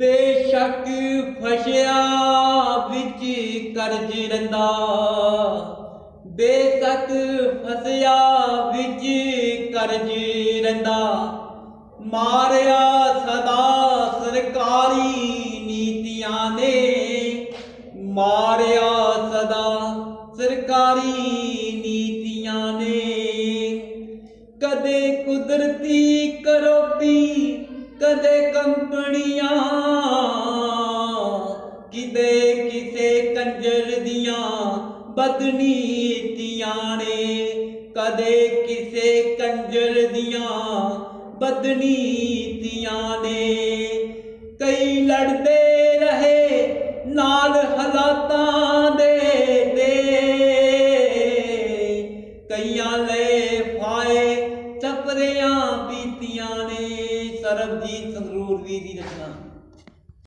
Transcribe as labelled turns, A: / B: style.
A: ਬੇਸ਼ੱਕ ਫਸਿਆ ਵਿੱਚ ਕਰਜ ਰੰਦਾ ਬੇਸ਼ੱਕ ਫਸਿਆ ਵਿੱਚ ਕਰਜ ਰੰਦਾ ਮਾਰਿਆ ਸਦਾ ਸਰਕਾਰੀ ਨੀਤੀਆਂ ਨੇ। ਮਾਰਿਆ ਸਦਾ ਸਰਕਾਰੀ ਨੀਤੀਆਂ ਨੇ। ਕਦੇ ਕੁਦਰਤੀ ਕਰ ਦੇ ਕੰਪਣੀਆਂ ਕਿਦੇ ਕਿਸੇ ਕੰਜਰ ਦੀਆਂ ਬਦਨੀਤੀਆਂ ਨੇ, ਕਦੇ ਕਿਸੇ ਕੰਜਰ ਦੀਆਂ ਬਦਨੀਤੀਆਂ ਨੇ। ਕਈ ਲੜਦੇ ਰਹੇ ਨਾਲ ਹਾਲਾਤਾਂ ਦੇ ਤੇ ਕਈਆਂ ਪਰਿਆਂ ਪੀਤੀਆਂ ਨੇ ਸਰਬਜੀਤ ਸੰਗਰੂਰ ਵੀ ਦੀ ਰਚਨਾ